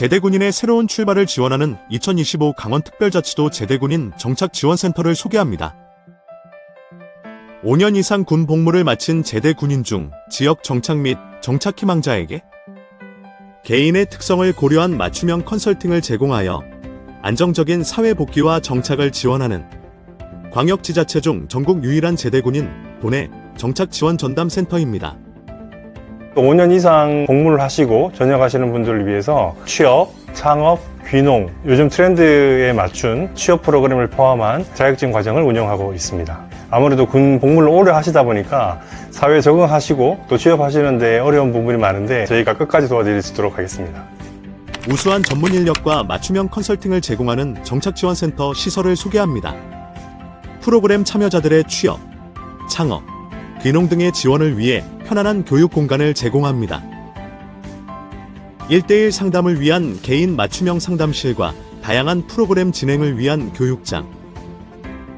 제대군인의 새로운 출발을 지원하는 2025 강원특별자치도 제대군인 정착지원센터를 소개합니다. 5년 이상 군 복무를 마친 제대군인 중 지역 정착 및 정착 희망자에게 개인의 특성을 고려한 맞춤형 컨설팅을 제공하여 안정적인 사회 복귀와 정착을 지원하는 광역지자체 중 전국 유일한 제대군인 도내 정착 지원 전담 센터입니다. 5년 이상 복무를 하시고 전역하시는 분들을 위해서 취업, 창업, 귀농, 요즘 트렌드에 맞춘 취업 프로그램을 포함한 자격증 과정을 운영하고 있습니다. 아무래도 군 복무를 오래 하시다 보니까 사회에 적응하시고 또 취업하시는데 어려운 부분이 많은데 저희가 끝까지 도와드릴 수 있도록 하겠습니다. 우수한 전문 인력과 맞춤형 컨설팅을 제공하는 정착지원센터 시설을 소개합니다. 프로그램 참여자들의 취업, 창업, 귀농 등의 지원을 위해 편안한 교육 공간을 제공합니다. 1대1 상담을 위한 개인 맞춤형 상담실과 다양한 프로그램 진행을 위한 교육장,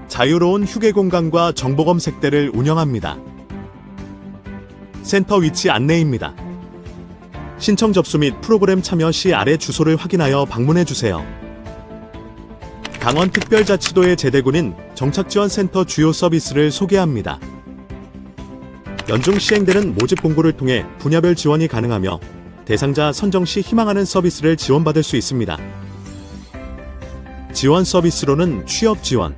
자유로운 휴게 공간과 정보 검색대를 운영합니다. 센터 위치 안내입니다. 신청 접수 및 프로그램 참여 시 아래 주소를 확인하여 방문해 주세요. 강원특별자치도의 제대군인 정착지원센터 주요 서비스를 소개합니다. 연중 시행되는 모집 공고를 통해 분야별 지원이 가능하며 대상자 선정 시 희망하는 서비스를 지원받을 수 있습니다. 지원 서비스로는 취업 지원,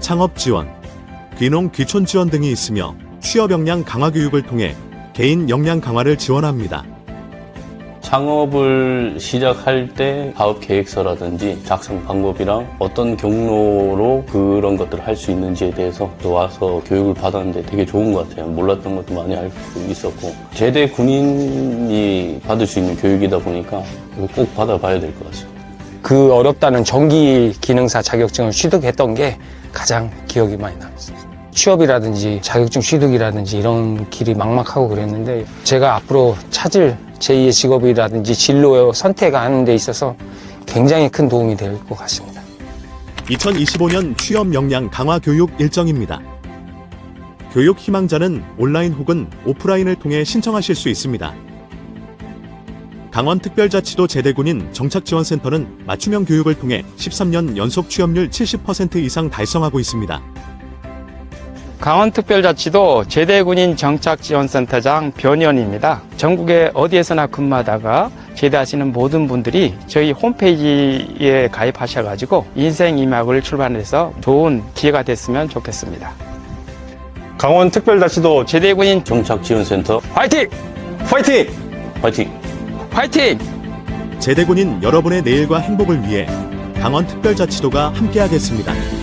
창업 지원, 귀농 귀촌 지원 등이 있으며 취업 역량 강화 교육을 통해 개인 역량 강화를 지원합니다. 창업을 시작할 때 사업 계획서라든지 작성 방법이랑 어떤 경로로 그런 것들을 할 수 있는지에 대해서 또 와서 교육을 받았는데 되게 좋은 것 같아요. 몰랐던 것도 많이 알 수 있었고 제대 군인이 받을 수 있는 교육이다 보니까 꼭 받아봐야 될 것 같습니다. 그 어렵다는 전기 기능사 자격증을 취득했던 게 가장 기억이 많이 남습니다. 취업이라든지 자격증 취득이라든지 이런 길이 막막하고 그랬는데 제가 앞으로 찾을 제2의 직업이라든지 진로 선택하는 데 있어서 굉장히 큰 도움이 될 것 같습니다. 2025년 취업 역량 강화 교육 일정입니다. 교육 희망자는 온라인 혹은 오프라인을 통해 신청하실 수 있습니다. 강원특별자치도 제대군인 정착지원센터는 맞춤형 교육을 통해 13년 연속 취업률 70% 이상 달성하고 있습니다. 강원특별자치도 제대군인 정착지원센터장 변현입니다. 전국에 어디에서나 근무하다가 제대하시는 모든 분들이 저희 홈페이지에 가입하셔가지고 인생 이막을 출판해서 좋은 기회가 됐으면 좋겠습니다. 강원특별자치도 제대군인 정착지원센터 화이팅! 파이팅! 화이팅! 화이팅! 제대군인 여러분의 내일과 행복을 위해 강원특별자치도가 함께하겠습니다.